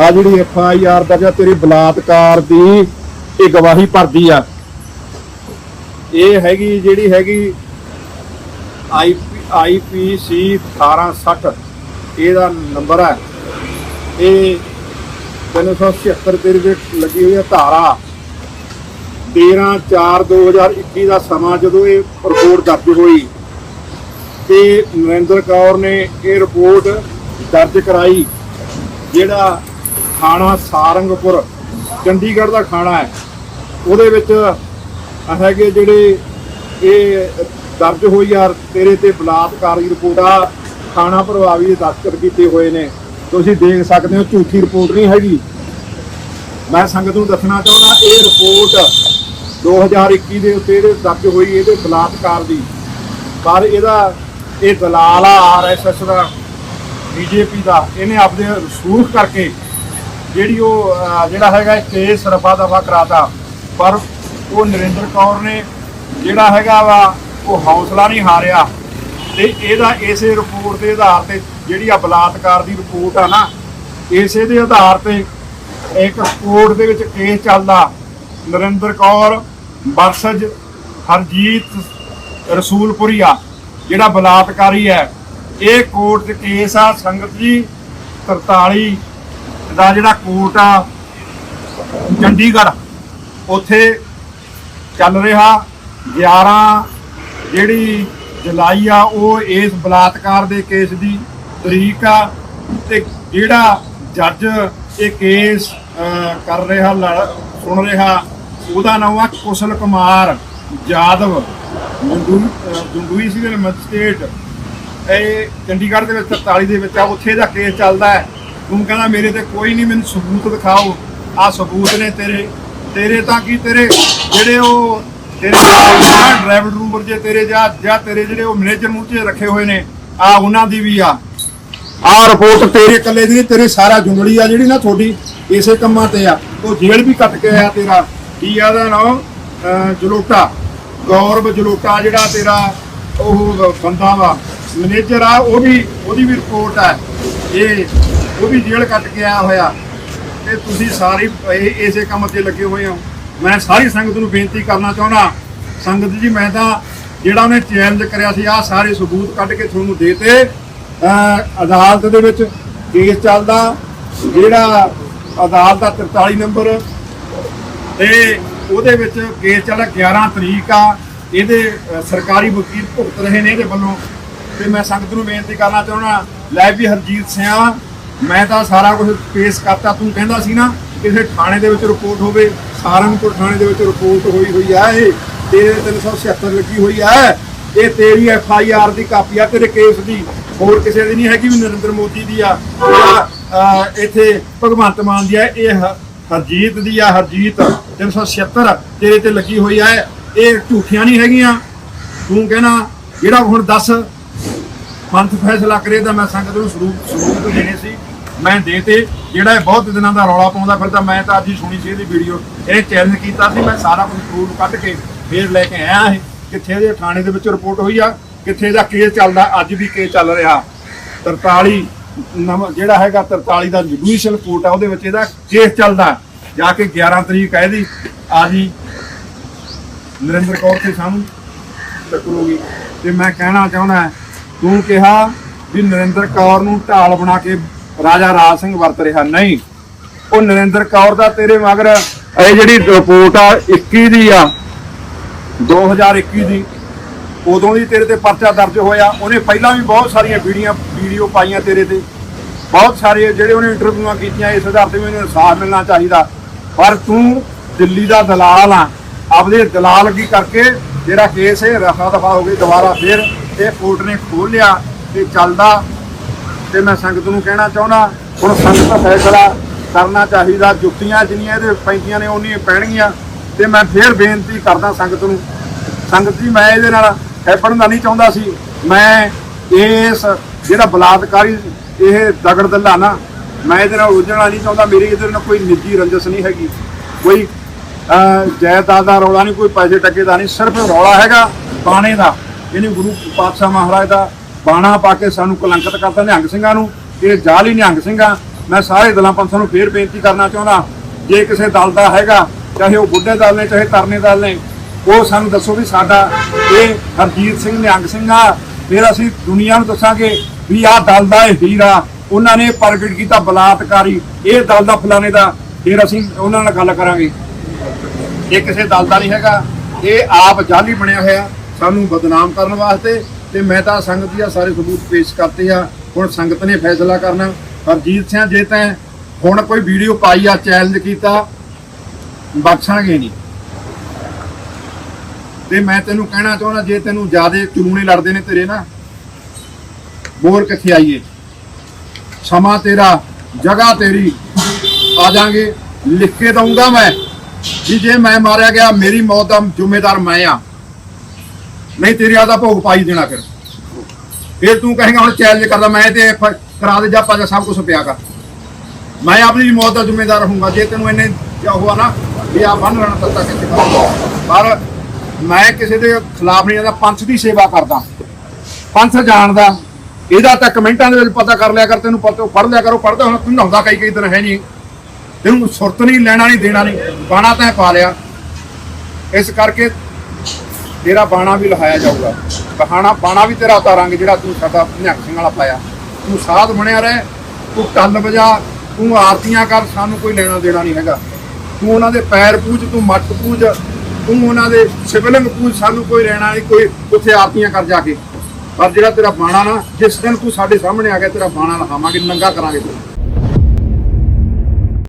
ਆ ਜਿਹੜੀ F I R ਦਰਜ ਆ ਤੇਰੀ ਬਲਾਤਕਾਰ ਦੀ ਇਹ ਗਵਾਹੀ ਭਰਦੀ ਆ, ਇਹ ਹੈਗੀ ਜਿਹੜੀ ਹੈਗੀ ਆਈ ਆਈ ਪੀ ਸੀ 1860 ਇਹਦਾ ਨੰਬਰ ਹੈ ਇਹ 376 ਤੇਰੇ ਵਿੱਚ ਲੱਗੀ ਹੋਈ ਹੈ ਧਾਰਾ। 13 4 2021 ਦਾ ਸਮਾਂ ਜਦੋਂ ਇਹ ਰਿਪੋਰਟ ਦਰਜ ਹੋਈ, ਤੇ ਨਰਿੰਦਰ ਕੌਰ ਨੇ ਇਹ ਰਿਪੋਰਟ ਦਰਜ ਕਰਾਈ, ਜਿਹੜਾ ਖਾਣਾ ਸਾਰੰਗਪੁਰ, ਚੰਡੀਗੜ੍ਹ ਦਾ ਖਾਣਾ ਹੈ। ਉਹਦੇ ਵਿੱਚ ਹੈਗੇ ਜਿਹੜੇ ਇਹ ਦਰਜ ਹੋਈ ਆ, ਤੇਰੇ ਤੇ ਬਲਾਤਕਾਰ ਦੀ ਰਿਪੋਰਟ ਆ। ਖਾਣਾ ਪ੍ਰਭਾਵੀ ਦੇ ਦਸਤਖਤ ਕੀਤੇ ਹੋਏ ਨੇ। ਤੁਸੀਂ ਦੇਖ ਸਕਦੇ ਹੋ, ਝੂਠੀ ਰਿਪੋਰਟ ਨਹੀਂ ਹੈਗੀ। ਮੈਂ ਸੰਗਤ ਨੂੰ ਦੱਸਣਾ ਚਾਹੁੰਦਾ, ਇਹ ਰਿਪੋਰਟ 2021 ਦੇ ਉੱਤੇ ਇਹਦੇ ਦਰਜ ਹੋਈ, ਇਹਦੇ ਬਲਾਤਕਾਰ ਦੀ। ਪਰ ਇਹਦਾ, ਇਹ ਦਲਾਲ ਆ ਆਰਐਸਐਸ ਦਾ ਬੀਜੇਪੀ ਦਾ, ਇਹਨੇ ਆਪਦੇ ਰਸੂਖ ਕਰਕੇ ਜਿਹੜੀ ਉਹ ਜਿਹੜਾ ਹੈਗਾ ਕੇਸ ਰਫਾ ਦਫਾ ਕਰਾਤਾ, ਪਰ ਉਹ ਨਰਿੰਦਰ ਕੌਰ ਨੇ ਜਿਹੜਾ ਹੈਗਾ ਵਾ, ਉਹ ਹੌਸਲਾ ਨਹੀਂ ਹਾਰਿਆ। ਤੇ ਇਹਦਾ ਇਸੇ ਰਿਪੋਰਟ ਦੇ ਆਧਾਰ ਤੇ ਜਿਹੜੀ ਆ ਬਲਾਤਕਾਰ ਦੀ ਰਿਪੋਰਟ ਆ ਨਾ, ਇਸੇ ਦੇ ਆਧਾਰ ਤੇ ਇੱਕ ਕੋਰਟ ਦੇ ਵਿੱਚ ਕੇਸ ਚੱਲਦਾ। ਨਰਿੰਦਰ ਕੌਰ ਵਰਸਜ ਹਰਜੀਤ ਰਸੂਲਪੁਰੀਆ ਜਿਹੜਾ ਬਲਾਤਕਾਰੀ ਹੈ। ਇਹ ਕੋਰਟ 'ਚ ਕੇਸ ਆ, ਸੰਗਤ ਜੀ 43 ਦਾ ਜਿਹੜਾ ਕੋਰਟ ਆ ਚੰਡੀਗੜ੍ਹ ਉੱਥੇ ਚੱਲ ਰਿਹਾ। 11 ਜਿਹੜੀ ਜੁਲਾਈ ਆ ਉਹ ਇਸ ਬਲਾਤਕਾਰ ਦੇ ਕੇਸ ਦੀ ਤਰੀਕ ਆ ਤੇ ਜਿਹੜਾ ਜੱਜ ਇਹ ਕੇਸ ਕਰ ਰਿਹਾ ਲੜ- ਸੁਣ ਰਿਹਾ ਉਹਦਾ ਨਾਮ ਆ ਕੁਸ਼ਲ ਕੁਮਾਰ ਜਾਦਵ। ਜੰਦੂ ਅਹ, ਜੰਦੂਈ ਸਿਵਲ ਮੈਜਿਸਟ੍ਰੇਟ। ਇਹ ਚੰਡੀਗੜ੍ਹ ਦੇ ਵਿੱਚ 43 ਦੇ ਵਿੱਚ ਆ ਉੱਥੇ ਦਾ ਕੇਸ ਚੱਲਦਾ ਹੈ। ਤੂੰ ਕਹਿੰਦਾ ਮੇਰੇ ਤੇ ਕੋਈ ਨਹੀਂ ਮੈਨੂੰ ਸਬੂਤ ਦਿਖਾਓ। ਆ ਸਬੂਤ ਨੇ ਤੇਰੇ। ਤੇਰੇ ਤਾਂ ਕੀ ਤੇਰੇ? ਜਿਹੜੇ ਉਹ ਤੇਰੇ ਡਰਾਈਵਰ ਰੂਮ ਜੇ ਤੇਰੇ ਜਾਂ ਜਾਂ ਤੇਰੇ ਜਿਹੜੇ ਉਹ ਮੈਨੇਜਰ ਮੂੰਹ ਰੱਖੇ ਹੋਏ ਨੇ ਆ ਉਹਨਾਂ ਦੀ ਵੀ ਆ। ਆ ਰਿਪੋਰਟ ਤੇਰੇ ਇਕੱਲੇ ਦੀ ਨਹੀਂ, ਤੇਰੇ ਸਾਰਾ ਜੁੰਗਲੀ ਆ ਜਿਹੜੀ ਨਾ ਤੁਹਾਡੀ ਇਸੇ ਕੰਮਾਂ ਤੇ ਆ। ਉਹ ਜੇਲ੍ਹ ਵੀ ਕੱਟ ਕੇ ਆਇਆ ਤੇਰਾ। ਕੀ ਆ ਦਾ ਨਾਮ ਜਲੋਟਾ। ਗੌਰਵ ਜਲੋਟਾ ਜਿਹੜਾ ਤੇਰਾ ਉਹ ਬੰਦਾ ਵਾ। ਮੈਨੇਜਰ ਆ ਉਹ ਵੀ ਉਹਦੀ ਵੀ ਰਿਪੋਰਟ ਆ। ਇਹ ਉਹ ਵੀ ਜੇਲ੍ਹ ਕੱਟ ਕੇ ਆਇਆ ਹੋਇਆ। ਤੇ ਤੁਸੀਂ ਸਾਰੇ ਇਹ, ਇਸੇ ਕੰਮ ਤੇ ਲੱਗੇ ਹੋਏ ਹੋ। ਮੈਂ ਸਾਰੀ ਸੰਗਤ ਨੂੰ ਬੇਨਤੀ ਕਰਨਾ ਚਾਹੁੰਦਾ। ਸੰਗਤ ਜੀ, ਮੈਂ ਤਾਂ ਜਿਹੜਾ ਉਹਨੇ ਚੈਲੰਜ ਕਰਿਆ ਸੀ ਆ ਸਾਰੇ ਸਬੂਤ ਕੱਢ ਕੇ ਤੁਹਾਨੂੰ ਦੇਤੇ ਅਦਾਲਤ ਦੇ ਵਿੱਚ ਕੇਸ ਚੱਲਦਾ। ਜਿਹੜਾ ਅਦਾਲਤ ਦਾ 43 ਨੰਬਰ ਤੇ ਉਹਦੇ ਵਿੱਚ ਕੇਸ ਚੱਲਦਾ 11 ਤਰੀਕ ਆ। ਇਹਦੇ ਸਰਕਾਰੀ ਵਕੀਲ ਭੁਗਤ ਰਹੇ ਨੇ ਇਹਦੇ ਵੱਲੋਂ। ਤੇ ਮੈਂ ਸੰਗਤ ਨੂੰ ਬੇਨਤੀ ਕਰਨਾ ਚਾਹੁੰਦਾ, ਲੈ ਵੀ ਹਰਜੀਤ ਸਿੰਘ ਮੈਂ ਤਾਂ ਸਾਰਾ ਕੁਝ ਪੇਸ਼ ਕਰਤਾ। ਤੂੰ ਕਹਿੰਦਾ ਸੀ ਨਾ, ਕਿਸੇ ਥਾਣੇ ਦੇ ਵਿੱਚ ਰਿਪੋਰਟ ਹੋਵੇ ਸਾਰੰਗਪੁਰ ਥਾਣੇ ਦੇ ਵਿੱਚ ਰਿਪੋਰਟ ਹੋਈ ਹੋਈ ਆ ਇਹ। ਤੇਰੇ 376 ਲੱਗੀ ਹੋਈ ਆ। ਇਹ ਤੇਰੀ ਐਫ ਆਈ ਆਰ ਦੀ ਕਾਪੀ ਆ, ਤੇਰੇ ਕੇਸ ਦੀ। ਹੋਰ ਕਿਸੇ ਦੀ ਨਹੀਂ ਹੈਗੀ ਵੀ ਨਰਿੰਦਰ ਮੋਦੀ ਦੀ ਆ। ਇੱਥੇ ਭਗਵੰਤ ਮਾਨ ਦੀ ਆ, ਇਹ ਹਰਜੀਤ ਦੀ ਆ, ਹਰਜੀਤ। 376 ਤੇਰੇ ਤੇ ਲੱਗੀ ਹੋਈ ਆ। ਇਹ ਝੂਠੀਆਂ ਨਹੀਂ ਹੈਗੀਆਂ। ਤੂੰ ਕਹਿਣਾ, ਜਿਹੜਾ ਹੁਣ ਦੱਸ ਪੰਥ ਫੈਸਲਾ ਕਰੇ ਤਾਂ ਮੈਂ ਸੰਗਤ ਨੂੰ ਸਰੂਪ ਸਰੂਪ ਦੇਣੇ ਸੀ। ਮੈਂ ਦੇਤੇ ਜਿਹੜਾ ਇਹ ਬਹੁਤ ਦਿਨਾਂ ਦਾ ਰੌਲਾ ਪਾਉਂਦਾ ਫਿਰਦਾ, ਮੈਂ ਤਾਂ ਅੱਜ ਹੀ ਸੁਣੀ ਸੀ ਇਹਦੀ ਵੀਡੀਓ ਇਹ ਚੈਲੰਜ ਕੀਤਾ ਸੀ, ਮੈਂ ਸਾਰਾ ਕੁਝ ਪ੍ਰੂਫ ਕੱਢ ਕੇ ਫੇਰ ਲੈ ਕੇ ਆਇਆ ਇਹ। ਕਿੱਥੇ ਇਹਦੇ ਥਾਣੇ ਦੇ ਵਿੱਚ ਰਿਪੋਰਟ ਹੋਈ ਆ, ਕਿੱਥੇ ਦਾ ਕੇਸ ਚੱਲਦਾ, ਅੱਜ ਵੀ ਕੇਸ ਚੱਲ ਰਿਹਾ। 43 ਨੰਬਰ ਜਿਹੜਾ ਹੈਗਾ 43 ਦਾ ਜੁਡੀਸ਼ੀਅਲ ਕੋਰਟ ਆ, ਉਹਦੇ ਵਿੱਚ ਇਹਦਾ ਕੇਸ ਚੱਲਦਾ। ਜਾ ਕੇ 11 ਤਰੀਕ ਹੈ ਇਹਦੀ। ਆ ਜੀ, ਨਰਿੰਦਰ ਕੌਰ ਤੇ ਸਾਨੂੰ ਟਕਰੂਗੀ ਤੇ ਮੈਂ ਕਹਿਣਾ ਚਾਹੁੰਦਾ ਤੂੰ ਕਿਹਾ ਵੀ ਨਰਿੰਦਰ ਕੌਰ ਨੂੰ ਢਾਲ ਬਣਾ ਕੇ ਰਾਜਾ ਰਾਜ ਸਿੰਘ ਵਰਤ ਰਿਹਾ। ਨਹੀਂ, ਉਹ ਨਰਿੰਦਰ ਕੌਰ ਦਾ ਤੇਰੇ ਮਗਰ ਇਹ ਜਿਹੜੀ ਰਿਪੋਰਟ ਆ 21 ਦੀ ਆ 2021 ਦੀ, ਉਦੋਂ ਦੀ ਤੇਰੇ ਤੇ ਪਰਚਾ ਦਰਜ ਹੋਇਆ। ਉਹਨੇ ਪਹਿਲਾਂ ਵੀ ਬਹੁਤ ਸਾਰੀਆਂ ਵੀਡੀਓ ਵੀਡੀਓ ਪਾਈਆਂ ਤੇਰੇ ਤੇ। ਬਹੁਤ ਸਾਰੇ ਜਿਹੜੇ ਉਹਨੇ ਇੰਟਰਵਿਊਆਂ ਕੀਤੀਆਂ, ਇਸ ਆਧਾਰ ਤੇ ਵੀ ਉਹਨੂੰ ਇਨਸਾਫ ਮਿਲਣਾ ਚਾਹੀਦਾ। ਪਰ ਤੂੰ ਦਿੱਲੀ ਦਾ ਦਲਾਲ ਆ। ਆਪਦੇ ਦਲਾਲਗੀ ਕਰਕੇ ਜਿਹੜਾ ਕੇਸ ਹੈ ਰਫਾ ਦਫਾ ਹੋ ਗਈ, ਦੁਬਾਰਾ ਫਿਰ ਇਹ ਕੋਰਟ ਨੇ ਖੋਲ ਲਿਆ ਤੇ ਚੱਲਦਾ ਤੇ ਮੈਂ ਸੰਗਤ ਨੂੰ ਕਹਿਣਾ ਚਾਹੁੰਦਾ, ਹੁਣ ਸੰਗਤ ਦਾ ਫੈਸਲਾ ਕਰਨਾ ਚਾਹੀਦਾ, ਜੁੱਤੀਆਂ ਜਿੰਨੀਆਂ ਇਹਦੇ ਪੈਂਦੀਆਂ ਨੇ ਉਨੀਆਂ ਪੈਣਗੀਆਂ ਤੇ ਮੈਂ ਫੇਰ ਬੇਨਤੀ ਕਰਦਾ ਸੰਗਤ ਨੂੰ, ਸੰਗਤ ਜੀ ਮੈਂ ਇਹਦੇ ਨਾਲ ਹੈਪਣ ਦਾ ਨਹੀਂ ਚਾਹੁੰਦਾ ਸੀ, ਮੈਂ ਇਸ ਜਿਹੜਾ ਬਲਾਤਕਾਰੀ ਇਹ ਦਗੜ ਦੱਲਾ ਨਾ ਮੈਂ ਇਹਦੇ ਨਾਲ ਉਲਝਣਾ ਨਹੀਂ ਚਾਹੁੰਦਾ, ਮੇਰੀ ਇਹਦੇ ਨਾਲ ਕੋਈ ਨਿੱਜੀ ਰੰਜਸ ਨਹੀਂ ਹੈਗੀ, ਕੋਈ ਜਾਇਦਾਦ ਦਾ ਰੌਲਾ ਨਹੀਂ, ਕੋਈ ਪੈਸੇ ਟੱਕੇ ਦਾ ਨਹੀਂ, ਸਿਰਫ ਰੌਲਾ ਹੈਗਾ ਬਾਣੇ ਦਾ। ਇਹਨੇ ਗੁਰੂ ਪਾਤਸ਼ਾਹ ਮਹਾਰਾਜ ਦਾ ਬਾਣਾ ਪਾ ਕੇ ਸਾਨੂੰ ਕਲੰਕਿਤ ਕਰਦਾ ਨਿਹੰਗ ਸਿੰਘਾਂ ਨੂੰ। ਇਹ ਜਾਲੀ ਨਿਹੰਗ ਸਿੰਘਾਂ। ਮੈਂ ਸਾਰੇ ਦਲਾਂ ਪੰਥਾਂ ਨੂੰ ਫੇਰ ਬੇਨਤੀ ਕਰਨਾ ਚਾਹੁੰਦਾ, ਜੇ ਕਿਸੇ ਦਲ ਦਾ ਹੈਗਾ, ਚਾਹੇ ਉਹ ਬੁੱਢੇ ਦਲ ਨੇ, ਚਾਹੇ ਤਰਨੇ ਦਲ ਨੇ, ਉਹ ਸਾਨੂੰ ਦੱਸੋ ਵੀ ਸਾਡਾ ਇਹ ਹਰਜੀਤ ਸਿੰਘ ਨਿਹੰਗ ਸਿੰਘ ਆ ਫਿਰ ਅਸੀਂ ਦੁਨੀਆ ਨੂੰ ਦੱਸਾਂਗੇ ਵੀ ਆਹ ਦਲ ਦਾ ਇਹ ਹੀਰਾ ਉਹਨਾਂ ਨੇ ਪ੍ਰਗਟ ਕੀਤਾ ਬਲਾਤਕਾਰੀ। ਇਹ ਦਲ ਦਾ ਫਲਾਣੇ ਦਾ। ਫਿਰ ਅਸੀਂ ਉਹਨਾਂ ਨਾਲ ਗੱਲ ਕਰਾਂਗੇ। ਇਹ ਕਿਸੇ ਦਲ ਦਾ ਨਹੀਂ ਹੈਗਾ। ਇਹ ਆਪ ਜਾਲੀ ਬਣਿਆ ਹੋਇਆ। ਸਾਨੂੰ ਬਦਨਾਮ ਕਰਨ ਵਾਸਤੇ ਤੇ ਮੈਂ ਤਾਂ ਸੰਗਤ ਦੀਆਂ ਸਾਰੇ ਸਬੂਤ ਪੇਸ਼ ਕਰਤੇ ਆ। ਹੁਣ ਸੰਗਤ ਨੇ ਫੈਸਲਾ ਕਰਨਾ। ਹਰਜੀਤ ਸਿੰਘ ਜੇ ਤਾਂ ਹੁਣ ਕੋਈ ਵੀਡੀਓ ਪਾਈ ਆ ਚੈਲੰਜ ਕੀਤਾ ਬਖਸ਼ਾਂਗੇ ਨਹੀਂ। ਤੇ ਮੈਂ ਤੈਨੂੰ ਕਹਿਣਾ ਚਾਹੁੰਦਾ, ਜੇ ਤੈਨੂੰ ਜਿਆਦੇ ਚੂਨੇ ਲੜਦੇ ਨੇ ਤੇਰੇ ਨਾ, ਬੋਰ ਕਿੱਥੇ ਆਈਏ? ਸਮਾਂ ਤੇਰਾ, ਜਗ੍ਹਾ ਤੇਰੀ, ਆ ਜਾਾਂਗੇ। ਲਿਖ ਕੇ ਦਊਂਗਾ ਮੈਂ ਵੀ ਜੇ ਮੈਂ ਮਾਰਿਆ ਗਿਆ, ਮੇਰੀ ਮੌਤ ਦਾ ਜ਼ਿੰਮੇਦਾਰ ਮੈਂ ਆ। ਨਹੀਂ ਤੇਰੇ ਆਦਾ ਭੋਗ ਪਾਈ ਦੇਣਾ ਫਿਰ। ਫਿਰ ਤੂੰ ਕਹੇਗਾ, ਹੁਣ ਚੈਲੰਜ ਕਰਦਾ, ਮੈਂ ਤੇ ਕਰਾ ਦੇ ਜਾ ਪਾ ਸਭ ਕੁਝ ਪਿਆ ਕਰ। ਮੈਂ ਆਪਣੀ ਮੌਤ ਦਾ ਜ਼ਿੰਮੇਦਾਰ ਰਹੂੰਗਾ ਜੇ ਤੈਨੂੰ ਇਹਨੇ ਹੋਆ ਨਾ, ਵੀ ਆ ਬੰਨ ਲੈਣਾ ਤੱਤਾ ਕਿੱਥੇ ਪਰ ਮੈਂ ਕਿਸੇ ਦੇ ਖਿਲਾਫ ਨਹੀਂ ਜਾਂਦਾ, ਪੰਥ ਦੀ ਸੇਵਾ ਕਰਦਾ। ਪੰਥ ਜਾਣਦਾ, ਇਹਦਾ ਤਾਂ ਕਮੈਂਟਾਂ ਦੇ ਵਿੱਚ ਪਤਾ ਕਰ ਲਿਆ ਕਰ, ਤੈਨੂੰ ਪਤਾ ਪੜ ਲਿਆ ਕਰੋ ਪੜਦਾ ਹੁਣ ਤੂੰ ਨਹਾਉਂਦਾ ਕਈ ਕਈ ਦਿਨ ਹੈ ਨਹੀਂ। ਤੈਨੂੰ ਸੁਰਤ ਨਹੀਂ, ਲੈਣਾ ਨਹੀਂ, ਦੇਣਾ ਨਹੀਂ, ਬਾਣਾ ਤਾਂ ਪਾ ਲਿਆ। ਇਸ ਕਰਕੇ ਤੇਰਾ ਬਾਣਾ ਵੀ ਲਹਾਇਆ ਜਾਊਗਾ। ਬਹਾਣਾ ਬਾਣਾ ਵੀ ਤੇਰਾ ਉਤਾਰਾਂਗੇ, ਜਿਹੜਾ ਤੂੰ ਸਾਡਾ ਨਿਹੰਗ ਸਿੰਘ ਵਾਲਾ ਪਾਇਆ। ਤੂੰ ਸਾਧ ਬਣਿਆ ਰਹਿ, ਤੂੰ ਟੱਲ ਵਜਾ, ਤੂੰ ਆਰਤੀਆਂ ਕਰ, ਸਾਨੂੰ ਕੋਈ ਲੈਣਾ ਦੇਣਾ ਨਹੀਂ ਹੈਗਾ। ਤੂੰ ਉਹਨਾਂ ਦੇ ਪੈਰ ਪੂਜ, ਤੂੰ ਮੱਟ ਪੂਜ, ਤੂੰ ਉਹਨਾਂ ਦੇ ਸਿਵਲਿੰਗ ਪੂਜ, ਸਾਨੂੰ ਕੋਈ ਲੈਣਾ ਨਹੀਂ, ਕੋਈ ਉੱਥੇ ਆਰਤੀਆਂ ਕਰ ਜਾ ਕੇ। ਪਰ ਜਿਹੜਾ ਤੇਰਾ ਬਾਣਾ ਨਾ, ਜਿਸ ਦਿਨ ਤੂੰ ਸਾਡੇ ਸਾਹਮਣੇ ਆ ਗਿਆ, ਤੇਰਾ ਬਾਣਾ ਲਹਾਵਾਂਗੇ, ਨੰਗਾ ਕਰਾਂਗੇ ਤੂੰ।